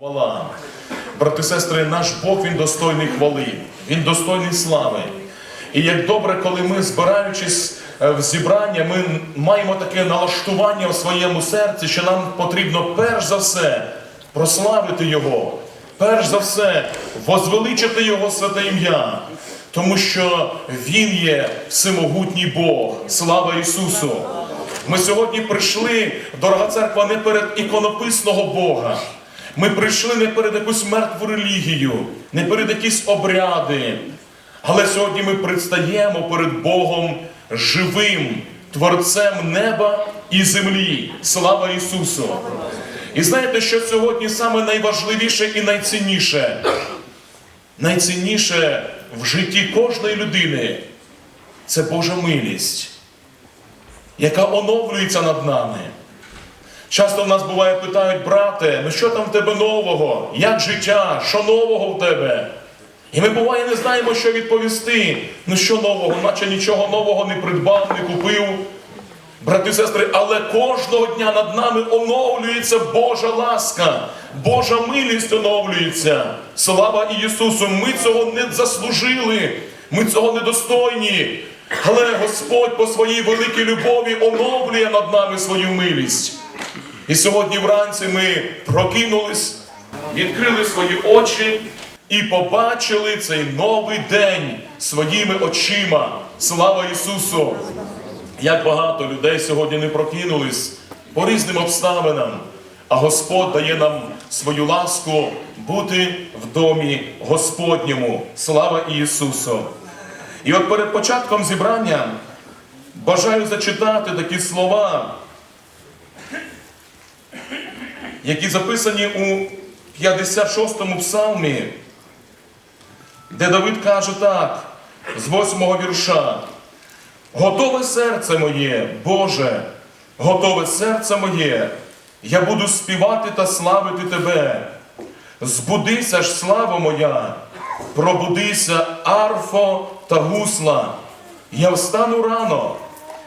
Хвала. Брати сестри, наш Бог він достойний хвали, він достойний слави. І як добре, коли ми, збираючись е, в зібрання, ми маємо таке налаштування в своєму серці, що нам потрібно перш за все прославити Його, перш за все возвеличити Його святе ім'я, тому що Він є всемогутній Бог. Слава Ісусу! Ми сьогодні прийшли, дорога церква, не перед іконописного Бога. Ми прийшли не перед якусь мертву релігію, не перед якісь обряди. Але сьогодні ми предстаємо перед Богом живим, Творцем неба і землі. Слава Ісусу! І знаєте, що сьогодні саме найважливіше і найцінніше? Найцінніше в житті кожної людини це Божа милість яка оновлюється над нами. Часто в нас буває питають, брате, ну що там в тебе нового? Як життя? Що нового в тебе? І ми буває не знаємо, що відповісти. Ну що нового, наче нічого нового не придбав, не купив. Брати і сестри, але кожного дня над нами оновлюється Божа ласка, Божа милість оновлюється. Слава Ісусу! Ми цього не заслужили, ми цього недостойні. Але Господь по своїй великій любові оновлює над нами свою милість. І сьогодні вранці ми прокинулись, відкрили свої очі і побачили цей новий день своїми очима. Слава Ісусу! Як багато людей сьогодні не прокинулись по різним обставинам, а Господь дає нам свою ласку бути в домі Господньому. Слава Ісусу! І от перед початком зібрання бажаю зачитати такі слова, які записані у 56-му псалмі, де Давид каже так, з 8-го вірша. Готове серце моє, Боже, готове серце моє, я буду співати та славити Тебе. Збудися ж, слава моя, пробудися, арфо та гусла. Я встану рано,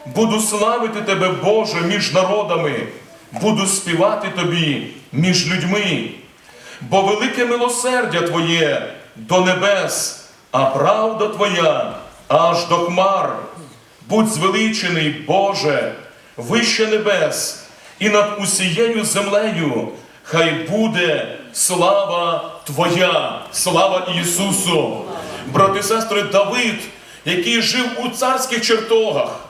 буду славити Тебе, Боже, між народами, буду співати Тобі між людьми, бо велике милосердя Твоє до небес, а правда Твоя аж до хмар. Будь звеличений, Боже, вище небес, і над усією землею хай буде слава Твоя, слава Ісусу. Брати сестри, Давид, який жив у царських чертогах,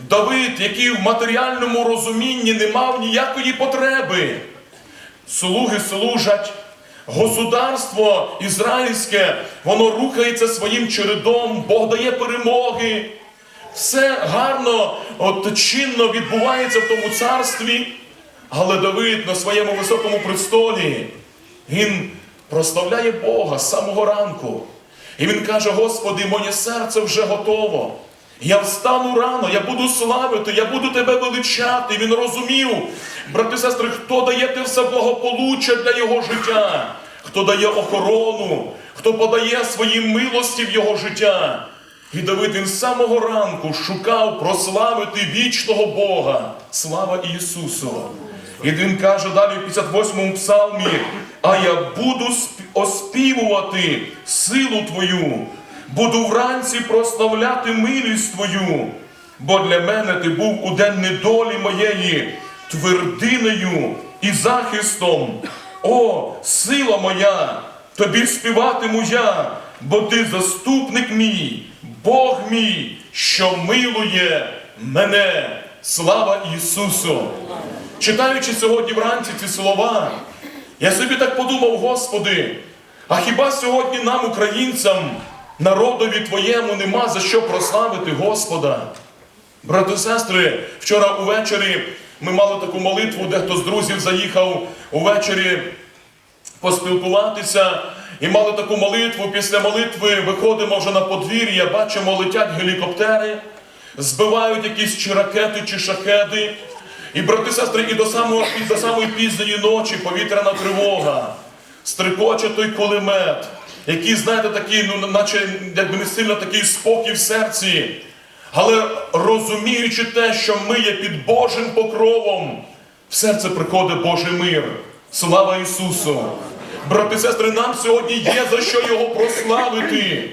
Давид, який в матеріальному розумінні не мав ніякої потреби. Слуги служать, государство ізраїльське, воно рухається своїм чередом, Бог дає перемоги. Все гарно, от, чинно відбувається в тому царстві, але Давид на своєму високому престолі, він прославляє Бога з самого ранку. І він каже: Господи, моє серце вже готово. Я встану рано, я буду славити, я буду тебе величати. Він розумів, брати і сестри, хто дає те все благополуччя для його життя, хто дає охорону, хто подає свої милості в його життя. І Давид він з самого ранку шукав прославити вічного Бога. Слава Ісусу! І він каже далі в 58-му псалмі, а я буду оспівувати силу Твою, буду вранці прославляти милість Твою, бо для мене ти був у день недолі моєї твердинею і захистом. О, сила моя, тобі співатиму я, бо ти заступник мій, Бог мій, що милує мене. Слава Ісусу! Читаючи сьогодні вранці ці слова, я собі так подумав, Господи, а хіба сьогодні нам, українцям, народові Твоєму, нема за що прославити Господа? Брати і сестри, вчора увечері ми мали таку молитву, де хто з друзів заїхав увечері поспілкуватися і мали таку молитву. Після молитви виходимо вже на подвір'я, бачимо, летять гелікоптери, збивають якісь чи ракети, чи шахеди. І брати і сестри, і до самого і до самої пізньої ночі повітряна тривога, стрикоче той кулемет, який, знаєте, такий, ну, наче якби не сильно такий спокій в серці. Але розуміючи те, що ми є під Божим покровом, в серце приходить Божий мир. Слава Ісусу! Брати і сестри, нам сьогодні є за що його прославити.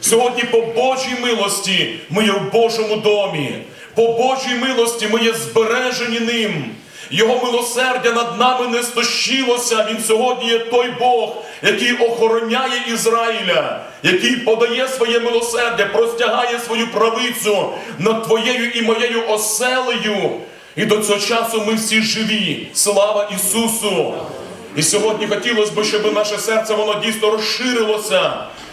Сьогодні по Божій милості ми є в Божому домі. По Божій милості ми є збережені ним. Його милосердя над нами не стощилося. Він сьогодні є той Бог, який охороняє Ізраїля, який подає своє милосердя, простягає свою правицю над твоєю і моєю оселею. І до цього часу ми всі живі. Слава Ісусу! І сьогодні хотілося б, щоб наше серце воно дійсно розширилося,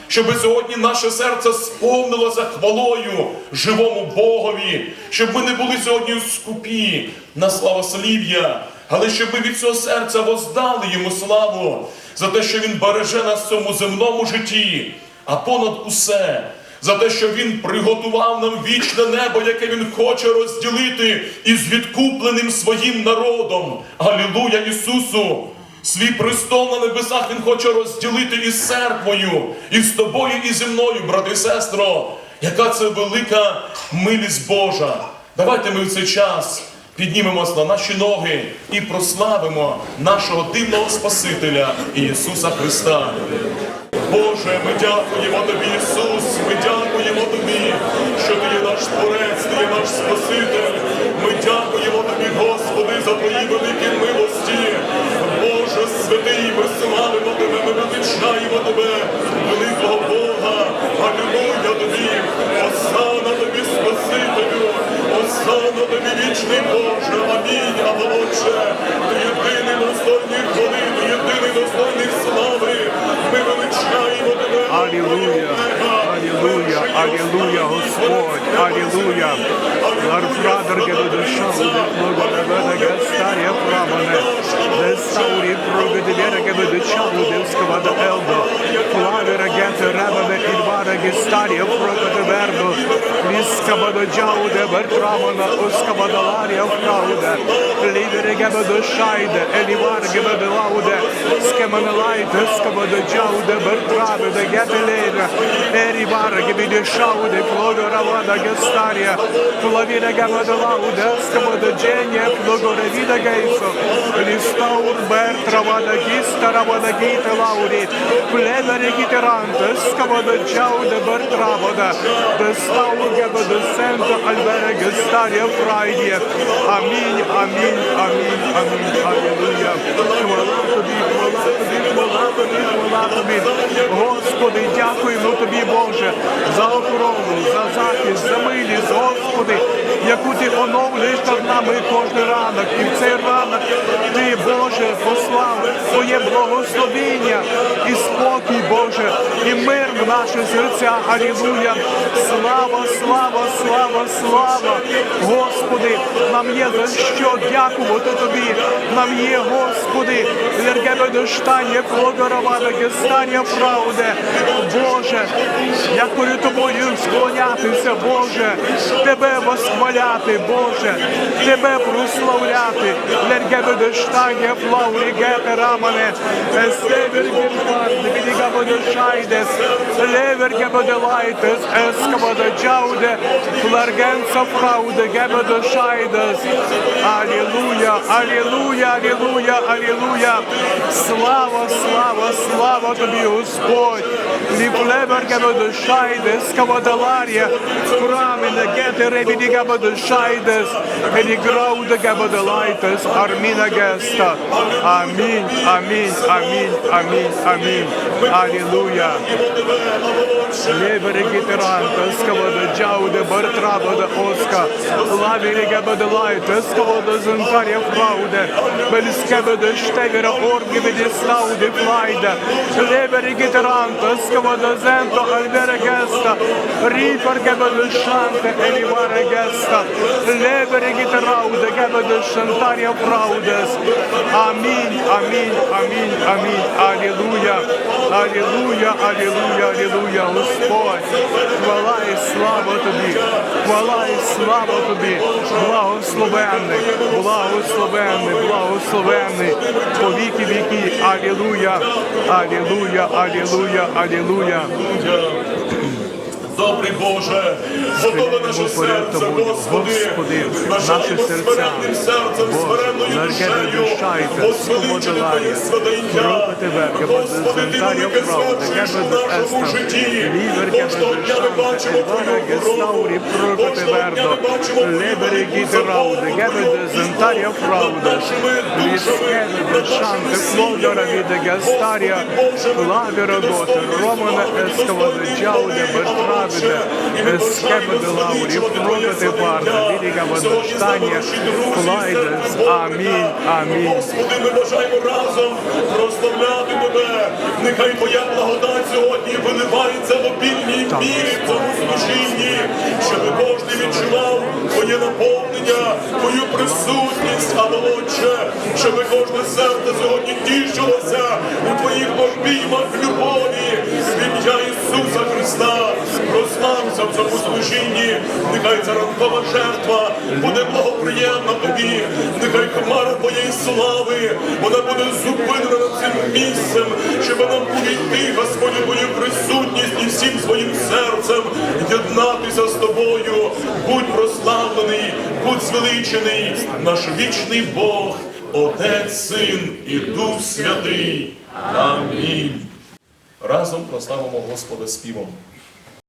щоб сьогодні наше серце сповнилося хвалою живому Богові, щоб ми не були сьогодні скупі на славослів'я, але щоб ми від цього серця воздали йому славу за те, що він береже нас в цьому земному житті, а понад усе. За те, що він приготував нам вічне небо, яке він хоче розділити із відкупленим своїм народом. Алілуя Ісусу! Свій престол на небесах Він хоче розділити із церквою, і з тобою, і зі мною, брати і сестро. Яка це велика милість Божа. Давайте ми в цей час піднімемось на наші ноги і прославимо нашого дивного Спасителя Ісуса Христа. Боже, ми дякуємо Тобі, Ісус, ми дякуємо Тобі, що Ти є наш Творець, Ти є наш Спаситель. Ми дякуємо Тобі, Господи, за Твої великі величаємо Тебе, великого Бога. Алілуя Тобі, осана Тобі, Спасителю, осана Тобі, вічний Боже, амінь, а Отче, Ти єдиний достойний хвали, Ти єдиний достойний слави. Ми величаємо Тебе. Алілуя, алілуя, алілуя, Господь, алілуя. Ларфрадер благодаря гестария прамане. Дестаури проведевера гедуча, удевского да элдо. Флавера гете рабане ильвара гестария проведевердо. Лискава да джауде бертрамана, ускава да лария фрауде. Ливере гебедушайде, эливар гебеделауде. Скеманелайде, скава да джауде бертраbe da gepelera. Erivara gebideshaude, flogoravada gestaria. Flavira gamadalaude, skava da genia, flogorevida geiso. Listaur bertravada gistaravada gita lauri. Plevere giterante, skava da jaude bertravada. Destaur gabada sento albera gestaria fraidie. Амінь, амінь, амінь, амінь, алілуя. Хвала тобі, хвала тобі, хвала тобі, хвала тобі. Господи, дякуємо тобі, Боже, за охорону, за захист, за милість, Господи, яку ти оновлюєш над нами кожен ранок. І в цей ранок ти, Боже, послав своє благословіння і спокій, Боже, і мир в наші серця. Алілуя. Слава, слава, слава, слава. Господи, нам є за що дякувати тобі. Нам є, Господи, лергебе доштання, плодорована гестання правде. Боже, як перед тобою склонятися, Боже, тебе восхваляти, Боже, тебе прославляти. Лергебе доштання, рамане, север гепар, дебідігаба дошайдес, левер гебе делайтес, ескаба джауде, фларгенса фрауде, гебе дошайдес. Алілуя, алілуя, алілуя, алілуя. Слава, слава, слава тобі, Господь. Ліплебер гебе дошайдес, кавадаларія, краміне гете ребіді гебе дошайдес, еліграуде гебе делайтес, арміна геста. Амінь, амінь, амінь, амінь, амінь. Алілуя. Лебere giterantă, scăvă de geau de bărtravă de osca, lavire găbă de laită, scăvă de zâncare fraude, bel scăvă de ștegără orghive de slau de flaide, lebere giterantă, scăvă de zento albere gesta, rifer găbă de șante, elivare gesta, lebere giteraude, găbă de șantarea fraudes. Amin, amin, amin, amin, aleluia, aleluia, aleluia, aleluia, Господь, хвала і слава тобі, хвала і слава тобі, Благословенний, благословенний, благословенний, по віки віки, алілуя, алілуя, алілуя, алілуя. Добрий Боже, готове наше серце, Господи, Господи, серця. смиренним серцем, смиренною душею, возвеличити Твоє святе ім'я. Господи, Ти велике звершуєш у нашому житті. Кожного дня ми бачимо Твою. Проти Кожного дня ми бачимо Твою Гебе Твою над нашими душами, над нашими сім'ями. Господи Боже. Ми Ескебе бажаємо де Лаурі, ім'я. Віріга Сьогодні з нами друзі, Флайдес, Бога. Амінь, Амінь. Господи, ми бажаємо разом прославляти Тебе. Нехай Твоя благодать сьогодні виливається в обільній мірі в цьому служінні, щоб кожен відчував Твоє наповнення, Твою присутність, а Отче, щоб кожне серце сьогодні тішилося у Твоїх обіймах любові. В ім'я Ісуса Христа. Прослався в цьому служінні, нехай ця ранкова жертва буде благоприємна тобі, нехай хмара твоєї слави, вона буде зупинена над цим місцем, щоб нам увійти, Господь, твою присутність всім своїм серцем єднатися з тобою. Будь прославлений, будь звеличений, наш вічний Бог, Отець, Син і Дух Святий. Амінь. Разом прославимо Господа співом.